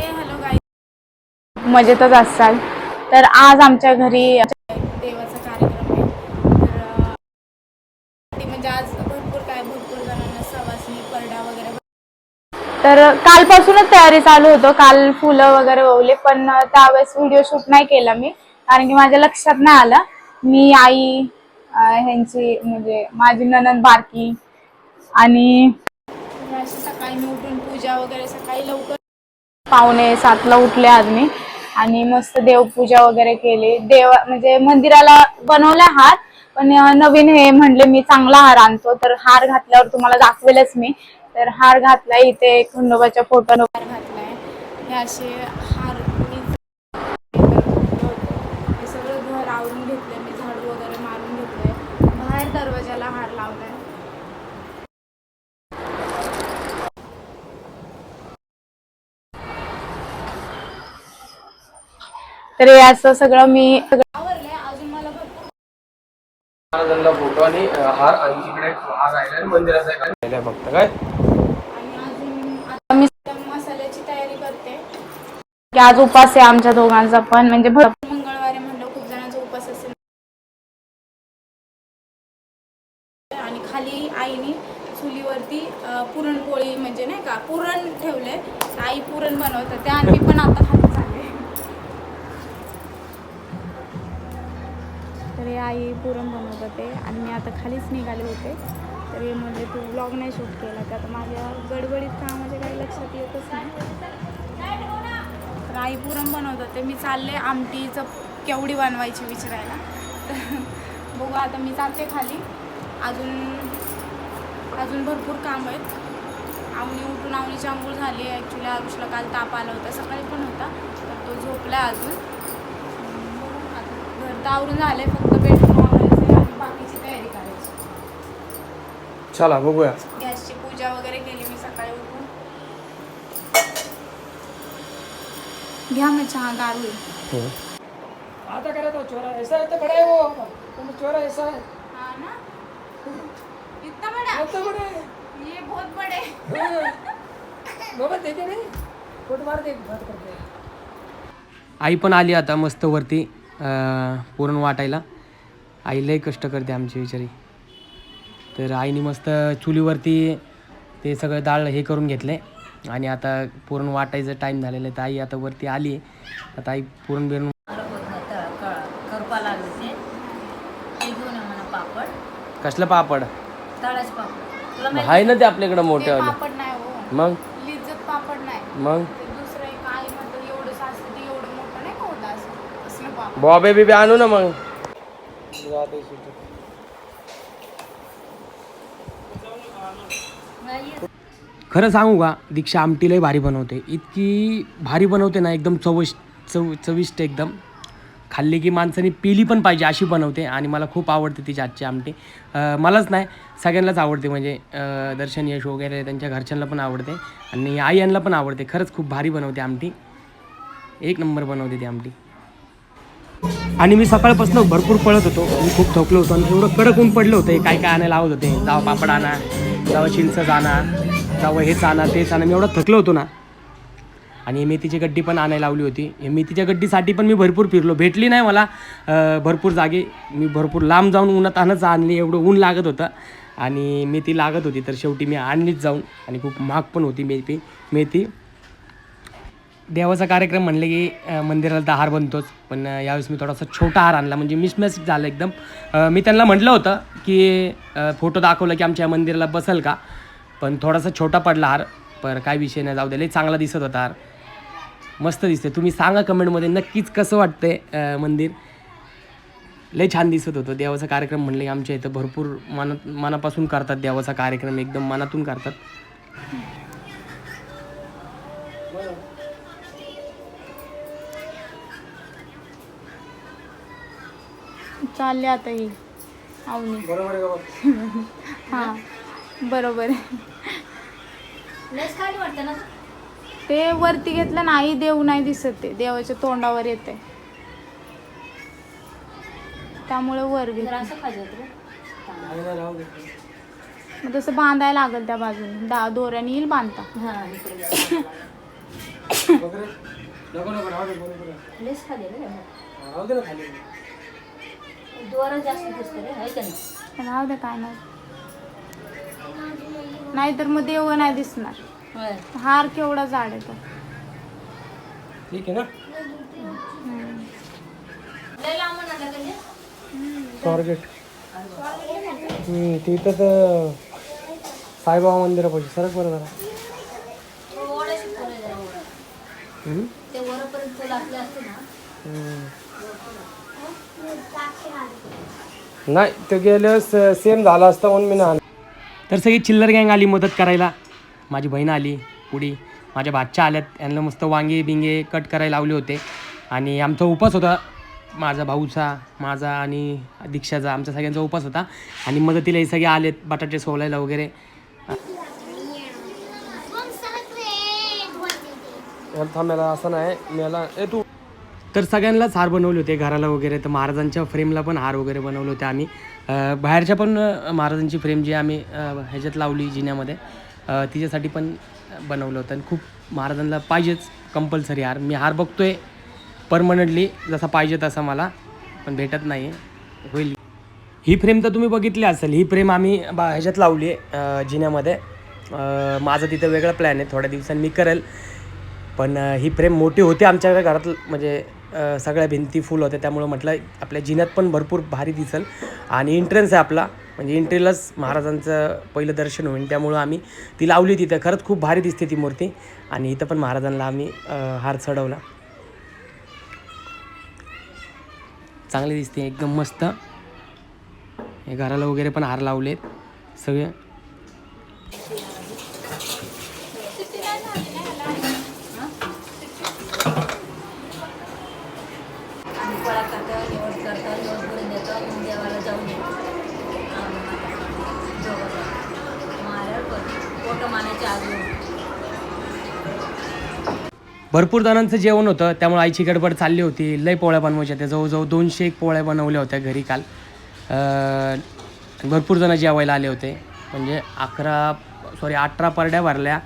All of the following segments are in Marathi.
हॅलो गाई मजेतच असाल. तर आज आमच्या घरी देवाचा कार्यक्रम आहे. तर म्हणजे आज भरपूर काय भरपूर जणांना सवासणी परडा वगैरे तर कालपासूनच तयारी चालू होतो. काल फुलं वगैरे ओवले पण त्यावेळेस व्हिडिओ शूट नाही केला मी कारण की माझ्या लक्षात नाही आलं. मी आई ह्यांची म्हणजे माझी ननंद बारकी आणि अशी सकाळी मी उठून पूजा वगैरे पावणे सातला उठले आज मी आणि मस्त देवपूजा वगैरे केली. देव म्हणजे मंदिराला बनवला हार पण नवीन हे म्हणले मी चांगला हार आणतो. तर हार घातल्यावर तुम्हाला दाखवेलच मी. तर हार घातला. इथे खंडोबाच्या फोटो हार घातलाय. हे असे हार मी हे सगळं घर आवरून घेतलंय मी झाडू वगैरे मारून घेतलंय बाहेर दरवाजाला हार लावलाय तर हे असं सगळं मी आवरलंय. अजून मला भरपूर महाराजांना फोटो आणि हार आणि तिकडे हार राहिला मंदिराचा फक्त काय. आणि अजून आता मी मसाल्याची तयारी करते. की आज उपास आहे आमच्या दोघांचा पण म्हणजे मंगळवारी म्हणलं खूप जणांचा उपास असेल. आणि खाली आईने चुलीवरती पुरणपोळी म्हणजे नाही का पुरण ठेवले आई पुरण बनवतात. त्या आणि मी पण आता तर हे आई पुरण बनवत होते आणि मी आता खालीच निघाले होते. तर हे म्हणजे तू ब्लॉग नाही शूट केला. तर आता माझ्या गडबडीत कामाच्या काही लक्षात येतच नाही. तर आई पुरण बनवत होते. मी चालले आमटीचं केवढी बनवायची विचारायला. तर बघू आता मी चालते खाली. अजून अजून भरपूर काम आहेत. आवणी उठून आवणीची आंघोळ झाली. ॲक्च्युली आरुषला काल ताप आला होता. सकाळी पण होता. तर तो झोपला अजून. आता. घर तर आवरून झालं आहे फक्त बेडरूम आवरायचं आणि बाकीची तयारी करायची चला बघूया. गॅसची पूजा वगैरे केली मी सकाळी उठून. घ्या मग चहा गार होईल आता करे तो चोरा ऐसा है तो बड़ा है वो. तुम चोरा ऐसा है. हाँ ना? इतना बड़ा? तो बड़ा है. ये बहुत बड़े. बाबा देखे नहीं? फुट मार दे बात करते हैं आई पण आली आता मस्त वरती पुरण वाटायला. आई लय कष्ट करते आमची बिचारी. तर आईने मस्त चुलीवरती ते सगळं डाळ हे करून घेतले. आणि आता पुरण वाटायचं टाईम झालेलं आहे. तर आई आता वरती आली. आता आई पुरण बिरण करपा लागले ते पापड कसलं पापड? आहे ना ते आपल्याकडं हो मग? मग? मोठं बॉबे बिबे आणू ना मग. खरं सांगू का दीक्षा आमटी लय भारी बनवते. इतकी भारी बनवते ना एकदम चविष्ट चव चविष्ट एकदम. खाल्ली की माणसाने पिली पण पाहिजे अशी बनवते आणि मला खूप आवडते तिची आजची आमटी. मलाच नाही सगळ्यांनाच आवडते म्हणजे दर्शन यश वगैरे त्यांच्या घरच्यांना पण आवडते आणि आई यांना पण आवडते. खरंच खूप भारी बनवते आमटी. एक नंबर बनवते ती आमटी. आणि मी सकाळपासून भरपूर पळत होतो. मी खूप थकलो होतो आणि एवढं कडक ऊन पडलं होतं. काय काय आणायला लावत होते? जावं पापड आणा जावं चिंचच आणा जावं हेच आणा तेच आणा. मी एवढं थकलो होतो ना. आणि मेथीची गड्डी पण आणायला लावली होती. मेथीच्या गड्डीसाठी पण मी भरपूर फिरलो. भेटली नाही मला भरपूर जागे. मी भरपूर लांब जाऊन उन्हात आणच आणली. एवढं ऊन लागत होतं. आणि मेथी लागत होती तर शेवटी मी आणलीच जाऊन. आणि खूप महाग पण होती मेथी. मेथी. देवाचा कार्यक्रम म्हणले की मंदिराला तर हार बनतोच. पण यावेळेस मी थोडासा छोटा हार आणला. म्हणजे मिसमॅच झालं एकदम. मी त्यांना म्हटलं होतं की फोटो दाखवलं की आमच्या मंदिराला बसेल का? पण थोडासा छोटा पडला हार. पर काय विषय नाही जाऊ दे. चांगला दिसत होता हार. मस्त दिसते तुम्ही सांगा कमेंटमध्ये नक्कीच कसं वाटतंय मंदिर? लय छान दिसत होतं. देवाचा कार्यक्रम म्हणले की आमच्या इथं भरपूर मनात मनापासून करतात देवाचा कार्यक्रम. एकदम मनातून करतात. चालले आता ही. आवणी बरोबर आहे बाबा? हां बरोबर लस खाली वाटतं ना? ते वरती घेतलं नाही देव नाही दिसत ते. देवाच्या तोंडावर येते त्यामुळे वर जर घेतलं असं खायचं होतं रे. नाही ना राहू दे. मग तसं बांधायला लागेल त्या बाजूने. दा दोऱ्याने येईल बांधता. हा इकडे. जाऊ. बघ रे. नको नको राहू दे नको रे. लेस खाली रे राहू दे ना खाली. दोरा जास्त दिसते रे आहे का नाही? राहू दे काय नाही. नाहीतर मग देव नाही दिसणार. होय. हार केवढा जाड आहे तो. ठीक आहे ना? हम्म. लय लांब स्वारगेट. तिथं तर साईबाबा मंदिरापाशी. सरक बरं जरा. हम्म? ते वरपर्यंत फुलं असले असते ना. हम्म. नाही ते गेल्यास सेम झाला असता म्हणून मी ना तर सगळी चिल्लर गँग आली मदत करायला. माझी बहीण आली पुढी. माझ्या भाच्या आल्यात यांना मस्त वांगे बिंगे कट करायला लावले होते. आणि आमचा उपास होता. माझा भाऊचा माझा आणि दीक्षाचा आमच्या सगळ्यांचा उपास होता. आणि मदतीला हे सगळे आलेत बटाटे सोलायला वगैरे. थांबायला असं नाही मला ए तू तर सगळ्यांनाच हार बनवले होते घराला वगैरे. तर महाराजांच्या फ्रेमला पण हार वगैरे बनवले होते आम्ही. बाहेरच्या पण महाराजांची फ्रेम जी आम्ही ह्याच्यात लावली जिन्यामध्ये तिच्यासाठी पण बनवलं होतं. आणि खूप महाराजांना पाहिजेच कंपल्सरी हार. मी हार बघतोय परमनंटली जसा पाहिजे तसा मला पण भेटत नाही होईल. ही फ्रेम तर तुम्ही बघितली असेल. ही फ्रेम आम्ही बा ह्याच्यात लावली आहे जिन्यामध्ये. माझा माझं तिथं वेगळं प्लॅन आहे. थोड्या दिवसांनी मी करेल. पण ही फ्रेम मोठी होती आमच्या घरात म्हणजे सगळ्या भिंती फुल होत्या. त्यामुळं म्हटलं आपल्या जिन्यात पण भरपूर भारी दिसेल. आणि एंट्रन्स आहे आपला. म्हणजे एंट्रीलाच महाराजांचं पहिलं दर्शन होईल त्यामुळं आम्ही ती लावली तिथं. खरंच खूप भारी दिसते ती मूर्ती. आणि इथं पण महाराजांना आम्ही हार चढवला. चांगली दिसते. एकदम मस्त. हे घराला वगैरे पण हार लावलेत. सगळे. भरपूर जणांचं जेवण होतं. त्यामुळे आईची गडबड चालली होती. लय पोळ्या बनवायच्या त्या. जवळजवळ दोनशे एक पोळ्या बनवल्या होत्या घरी काल. भरपूर जणं जेवायला आले होते. म्हणजे अकरा सॉरी अठरा परड्या भरल्या.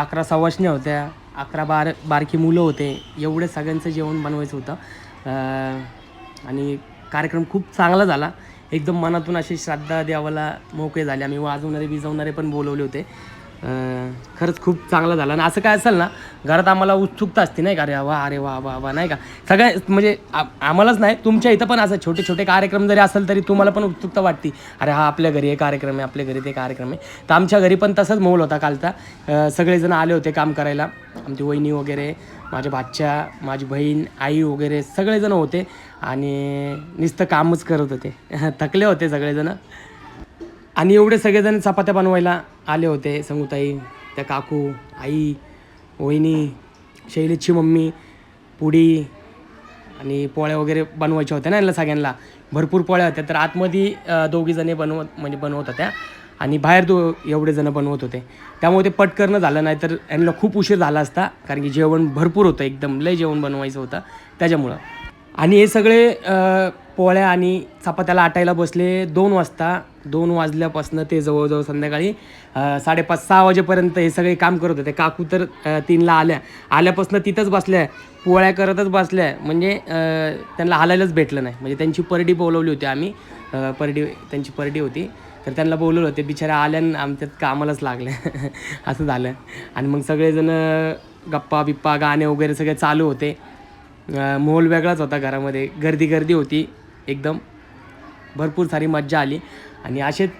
अकरा सवाशण्या होत्या. अकरा बार बारकी मुलं होते. एवढे सगळ्यांचं जेवण बनवायचं होतं. आणि कार्यक्रम खूप चांगला झाला. एकदम मनातून अशी श्रद्धा देवाला मोकळे झाले. आम्ही वाजवणारे बिजवणारे पण बोलवले होते. खरंच खूप चांगलं झालं. आणि असं काय असेल ना घरात आम्हाला उत्सुकता असते नाही का? अरे वा अरे वा वा वा नाही का? सगळ्या म्हणजे आम्हालाच नाही तुमच्या इथं पण असं छोटे छोटे कार्यक्रम जरी असेल तरी तुम्हाला पण उत्सुकता वाटते. अरे हा आपल्या घरी हे कार्यक्रम आहे आपल्या घरी ते कार्यक्रम आहे. तर आमच्या घरी पण तसंच मोल होता कालचा सगळेजण आले होते काम करायला. आमची वहिनी वगैरे माझ्या भाच्या माझी बहीण आई वगैरे सगळेजण होते. आणि नुसतं कामच करत होते. थकले होते सगळेजणं. आणि एवढे सगळेजण चपात्या बनवायला आले होते. संगूताई त्या काकू आई वहिनी शैलीची मम्मी पुडी आणि पोळ्या वगैरे बनवायच्या होत्या ना यांना सगळ्यांना. भरपूर पोळ्या होत्या. तर आतमध्ये दोघीजणी बनवत म्हणजे बनवत होत्या आणि बाहेर दो एवढे जण बनवत होते. त्यामुळे ते पटकरणं झालं नाही तर यांना खूप उशीर झाला असता कारण की जेवण भरपूर होतं. एकदम लय जेवण बनवायचं होतं त्याच्यामुळं. आणि हे सगळे पोळ्या आणि चपात्याला आटायला बसले दोन वाजता. दोन वाजल्यापासून ते जवळजवळ संध्याकाळी साडेपाच सहा वाजेपर्यंत हे सगळे काम करत होते. काकू तर तीनला आल्या. आल्यापासून तिथंच बसल्या. पोळ्या करतच बसल्या. म्हणजे त्यांना हालायलाच भेटलं नाही. म्हणजे त्यांची परडी बोलवली होती आम्ही. परडी त्यांची परडी होती. तर त्यांना बोलवलं होते बिचारा आल्यान आमच्यात कामालाच लागलं असं झालं. आणि मग सगळेजण गप्पा बिप्पा गाणे वगैरे सगळे चालू होते. मोल वेगळाच होता घरामध्ये. गर्दी गर्दी होती. एकदम भरपूर सारी मज्जा आली. आणि असेच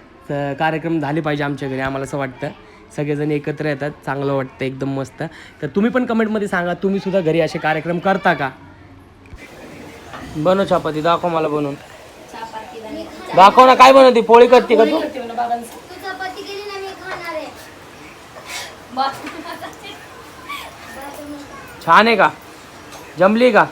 कार्यक्रम झाले पाहिजे आमच्या घरी आम्हाला असं वाटतं. सगळेजण एकत्र येतात चांगलं वाटतं एकदम मस्त. तर तुम्ही पण कमेंटमध्ये सांगा तुम्ही सुद्धा घरी असे कार्यक्रम करता का? बनव चपाती दाखव मला बनवून. दाखव ना काय बनवते? पोळी करते का तू? छान आहे का? जमली का?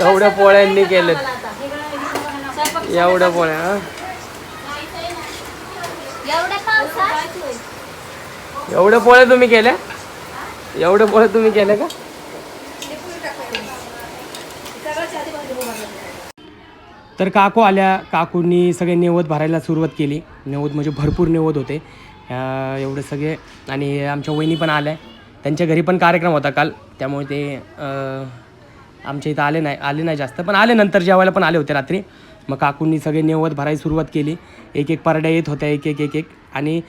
एवढ्या पोळ्यांनी केलेत. एवढ्या पोळ्या? एवढ्या पोळ्या तुम्ही केल्या? एवढ्या पोळ्या तुम्ही केल्या का? तर काकू आल्या. काकूंनी सगळे नेवद भरायला सुरुवात केली. नेवद म्हणजे भरपूर नेवद होते. एवढे सगळे. आणि आमच्या वहिनी पण आल्या. त्यांच्या घरी पण कार्यक्रम होता काल. त्यामुळे ते आमच्या इथं आले नाही आले नाही जास्त. पण आले नंतर जेवायला पण आले होते रात्री. मग काकूंनी सगळे नेवद भरायला सुरुवात केली. एक एक परड्या येत होत्या एक एक एक एक आणि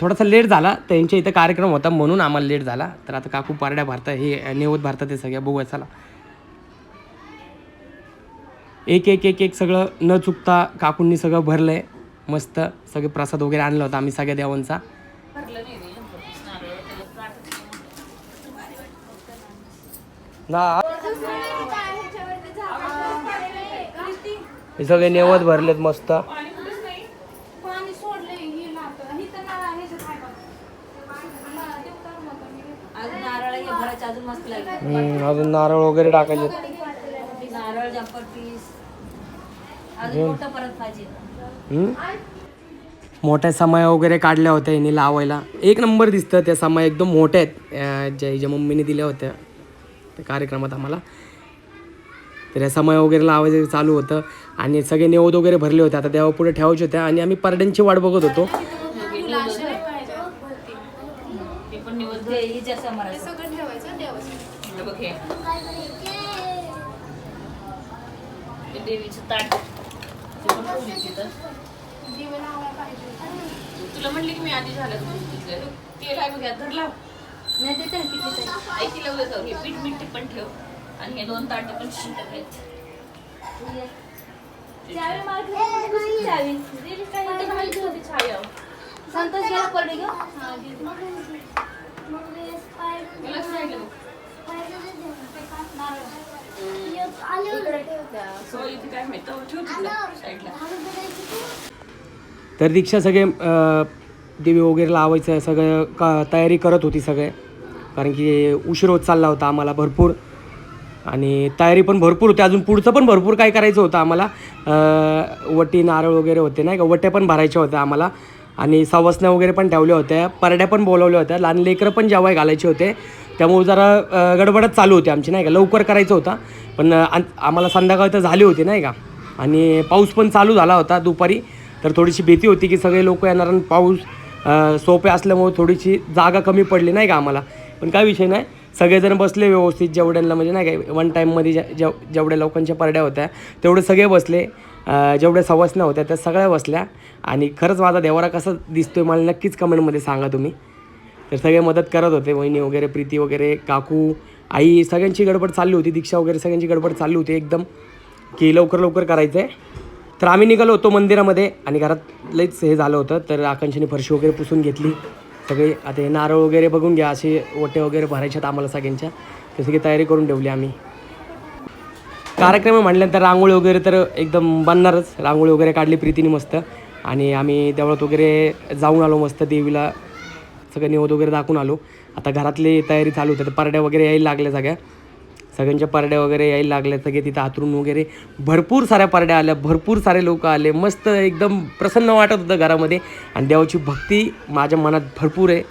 थोडासा लेट झाला. त्यांच्या इथं कार्यक्रम होता म्हणून आम्हाला लेट झाला. तर आता काकू परड्या भरतात हे नेवद भरतात ते सगळ्या बघूया चला. एक एक एक एक सगळं न चुकता काकूंनी सगळं भरलं आहे मस्त सगळे प्रसाद वगैरे आणला होता आम्ही सगळ्या देवांचा. ना हे सगळे नेवत भरलेत मस्त. हे. अजून नारळ भरायचं अजून मस्त लागेल हम्म, अजून नारळ वगैरे टाकायचे? मोठ्या समाया वगैरे काढल्या होत्या यांनी लावायला. एक नंबर दिसतं त्या समाया एकदम मोठ्या आहेत. ज्या हिच्या मम्मीने दिल्या होत्या त्या कार्यक्रमात आम्हाला. तर या समय वगैरे लावायचं चालू होतं आणि सगळे नेवद वगैरे भरले होते आता देवापुढे ठेवायचे होते आणि आम्ही परड्यांची वाट बघत होतो तुला म्हणली की मी आधी झालं तेल आहे बघ यात नाही ते पीठ मीठ पण ठेव आणि हे दोन ताटे पण शिल्लक आहेत. संतोष पडले ग तर दीक्षा सगळे दिवे वगैरे लावायचं सगळं का तयारी करत होती सगळे. कारण की उशीर होत चालला होता आम्हाला भरपूर. आणि तयारी पण भरपूर होती. अजून पुढचं पण भरपूर काय करायचं होतं आम्हाला. वटी नारळ वगैरे होते नाही का? वट्या पण भरायच्या होत्या आम्हाला. आणि सवसण्या वगैरे पण ठेवल्या होत्या. परड्या पण बोलवल्या होत्या. लहान लेकरं पण जेवाय घालायचे होते. त्यामुळे जरा गडबडच चालू होती आमची नाही का? लवकर करायचं होता. पण आन- आम्हाला संध्याकाळ तर झाली होती नाही का? आणि पाऊस पण चालू झाला होता दुपारी. तर थोडीशी भीती होती की सगळे लोक येणार आणि पाऊस सोपे असल्यामुळे थोडीशी जागा कमी पडली नाही का आम्हाला? पण काय विषय नाही. सगळेजण बसले व्यवस्थित जेवढ्यांना म्हणजे नाही काय वन टाईममध्ये ज्या जेव जेवढ्या लोकांच्या परड्या होत्या तेवढे सगळे बसले. जेवढ्या सवसण्या होत्या त्या सगळ्या बसल्या. आणि खरंच माझा देवारा कसा दिसतो आहे मला नक्कीच कमेंटमध्ये सांगा तुम्ही. तर सगळे मदत करत होते वहिनी वगैरे प्रीती वगैरे काकू आई सगळ्यांची गडबड चालली होती दीक्षा वगैरे सगळ्यांची गडबड चालली होती एकदम की लवकर लवकर करायचं आहे तर आम्ही निघालो होतो मंदिरामध्ये आणि घरात लईच हे झालं होतं तर आकांक्षाने फरशी वगैरे पुसून घेतली. सगळे आता हे नारळ वगैरे बघून घ्या असे ओटे वगैरे भरायच्यात आम्हाला सगळ्यांच्या. ते सगळी तयारी करून ठेवली आम्ही. कार्यक्रम म्हटल्यानंतर रांगोळी वगैरे तर एकदम बनणारच. रांगोळी वगैरे काढली प्रीतीने मस्त. आणि आम्ही देवळात वगैरे जाऊन आलो मस्त देवीला सगळं निवद वगैरे दाखवून आलो. आता घरातली तयारी चालू होती तर परड्या वगैरे यायला लागल्या सगळ्या. सगळ्यांच्या पारड्या वगैरे यायला लागल्या सगळे तिथं आतरून वगैरे. भरपूर साऱ्या पारड्या आल्या भरपूर सारे लोक आले. मस्त एकदम प्रसन्न वाटत होतं घरामध्ये. आणि देवाची भक्ती माझ्या मनात भरपूर आहे.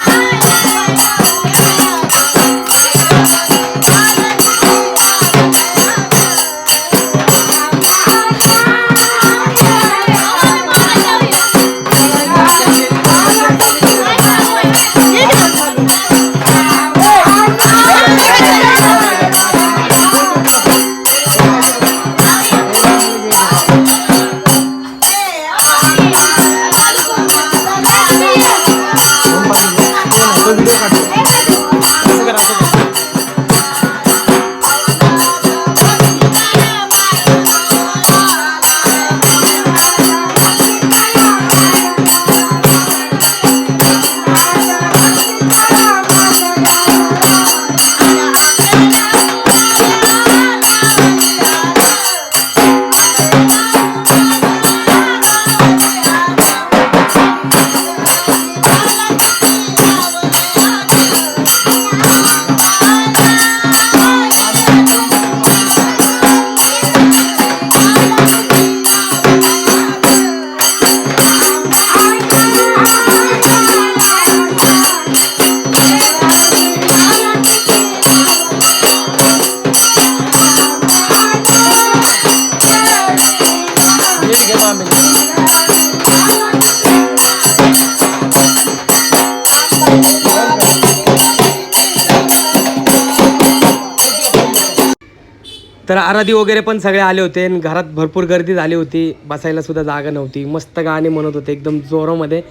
तर आराधी वगैरे पण सगळे आले होते आणि घरात भरपूर गर्दी झाली होती. बसायला सुद्धा जागा नव्हती. मस्त गाणे म्हणत होते एकदम जोरामध्ये.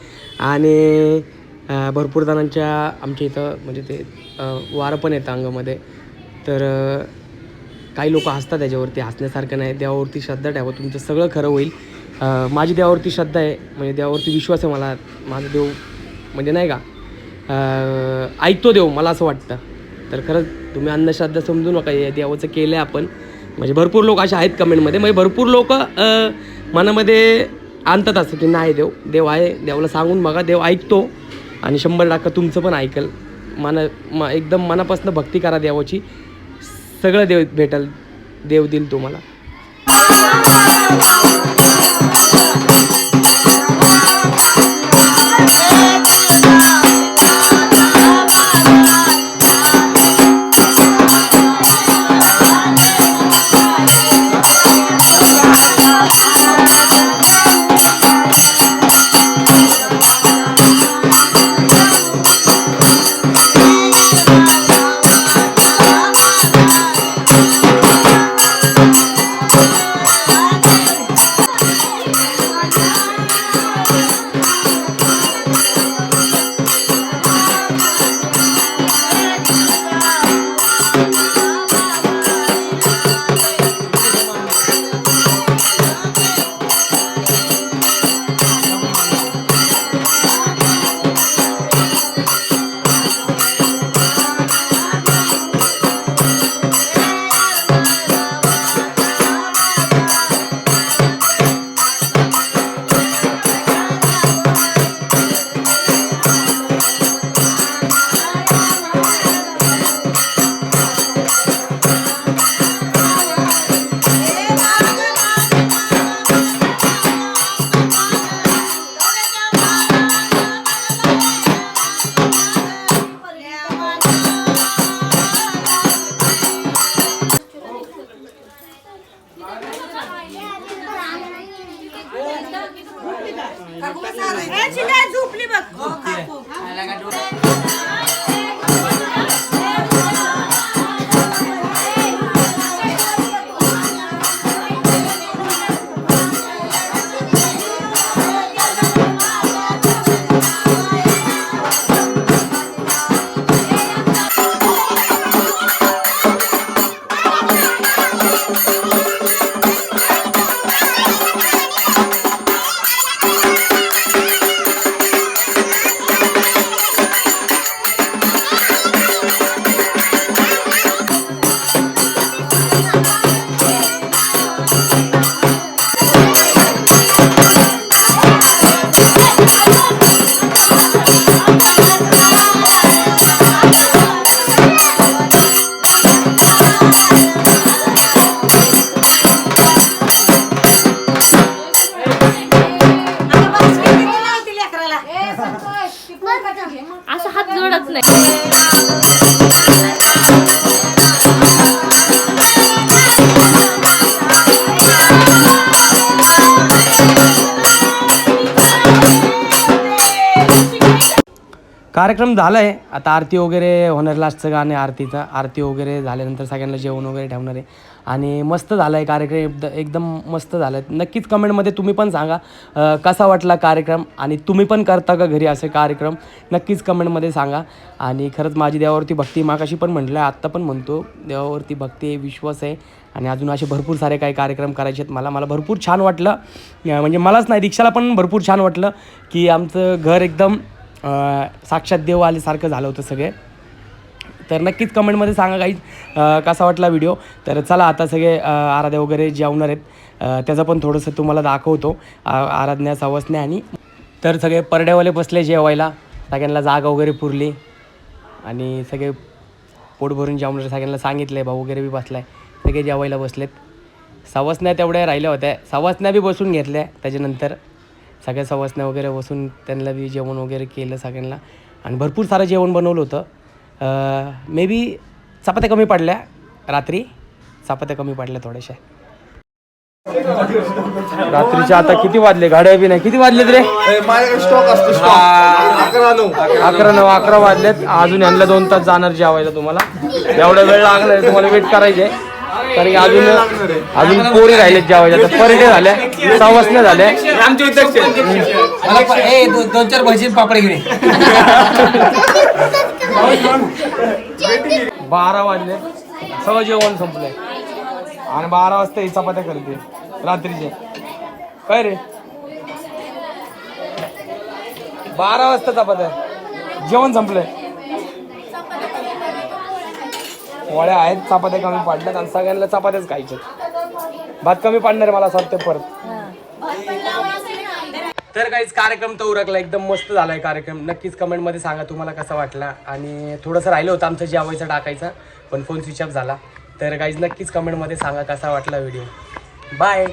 आणि भरपूर जणांच्या आमच्या इथं म्हणजे ते वारं पण येतं अंगामध्ये. तर काही लोक हसतात त्याच्यावरती. हसण्यासारखं नाही. देवावरती श्रद्धा ठेवा. तुमचं सगळं खरं होईल. माझी देवावरती श्रद्धा आहे. म्हणजे देवावरती विश्वास आहे मला. माझा देव म्हणजे नाही का? ऐकतो देव. मला असं वाटतं. तर खरंच तुम्ही अंधश्रद्धा समजू नका. या देवाचं केलं आहे आपण. म्हणजे भरपूर लोक असे आहेत कमेंटमध्ये. म्हणजे भरपूर लोक मनामध्ये आणतात असं की नाही देव देव आहे देवाला सांगून बघा देव ऐकतो. आणि शंभर टक्का तुमचं पण ऐकल. मना म एकदम मनापासून भक्ती करा देवाची. सगळं देव भेटल देव देईल तुम्हाला. कार्यक्रम झाला आहे आता आरती वगैरे होणार लास्टचं गाणं आहे आरतीचं. आरती वगैरे झाल्यानंतर सगळ्यांना जेवण वगैरे ठेवणार आहे. आणि मस्त झाला आहे कार्यक्रम एकदम मस्त झाला आहे नक्कीच कमेंटमध्ये तुम्ही पण सांगा कसा वाटला कार्यक्रम? आणि तुम्ही पण करता का घरी असे कार्यक्रम? नक्कीच कमेंटमध्ये सांगा. आणि खरंच माझी देवावरती भक्ती मागाशी पण म्हटलं आहे आत्ता पण म्हणतो देवावरती भक्ती आहे विश्वास आहे. आणि अजून असे भरपूर सारे काही कार्यक्रम करायचे आहेत. मला मला भरपूर छान वाटलं. म्हणजे मलाच नाही रिक्षाला पण भरपूर छान वाटलं की आमचं घर एकदम साक्षात देव आल्यासारखं झालं होतं सगळे. तर नक्कीच कमेंटमध्ये सांगा काही कसा वाटला व्हिडिओ तर चला आता सगळे आराध्या वगैरे जेवणार आहेत त्याचं पण थोडंसं तुम्हाला दाखवतो. आ- आराधना सवसण्या आणि तर सगळे परड्यावाले बसले जेवायला. सगळ्यांना जागा वगैरे पुरली. आणि सगळे पोट भरून जेवणार सगळ्यांना सांगितलं भाऊ वगैरे बी बसलाय. सगळे जेवायला बसलेत. सवसण्या तेवढ्या राहिल्या होत्या. सवसण्या बी बसून घेतल्या त्याच्यानंतर. सगळ्या सवसण्या वगैरे बसून त्यांना बी जेवण वगैरे केलं सगळ्यांना. आणि भरपूर सारं जेवण बनवलं होतं. मे बी चपात्या कमी पडल्या रात्री. चपात्या कमी पडल्या थोड्याशा. रात्रीच्या आता किती वाजले? गाड्या बी नाही. किती वाजलेत रे? माझ्याकडे स्टॉक असतो स्टॉक अकरा नऊ. अकरा नऊ अकरा वाजलेत. अजून यांना दोन तास जाणार जेवायला तुम्हाला. एवढा वेळ लागलाय तुम्हाला वेट करायचे कारण की अजून अजून पोरी राहिलेत जेवायच्या तर पर डे झाल्या सवासण्या झाल्या. आमचे दोन चार भजी पापड घेणे बारा वाजले. सगळं जेवण संपलंय आणि बारा वाजता ही चपात्या करते. रात्रीचे. काय रे? बारा वाजता चपात्या. जेवण संपलंय. वड्या आहेत चपात्या कमी पाडल्यात आणि सगळ्यांना चपात्याच खायचे भात कमी पाडणार आहे मला असं वाटतं परत. तर काहीच कार्यक्रम तो उरकला एकदम मस्त झालाय कार्यक्रम. नक्कीच कमेंटमध्ये सांगा तुम्हाला कसा वाटला. आणि थोडंसं राहिलं होतं आमचं जेवायचं टाकायचं पण फोन स्विच ऑफ झाला. तर काहीच नक्कीच कमेंटमध्ये सांगा कसा वाटला व्हिडिओ बाय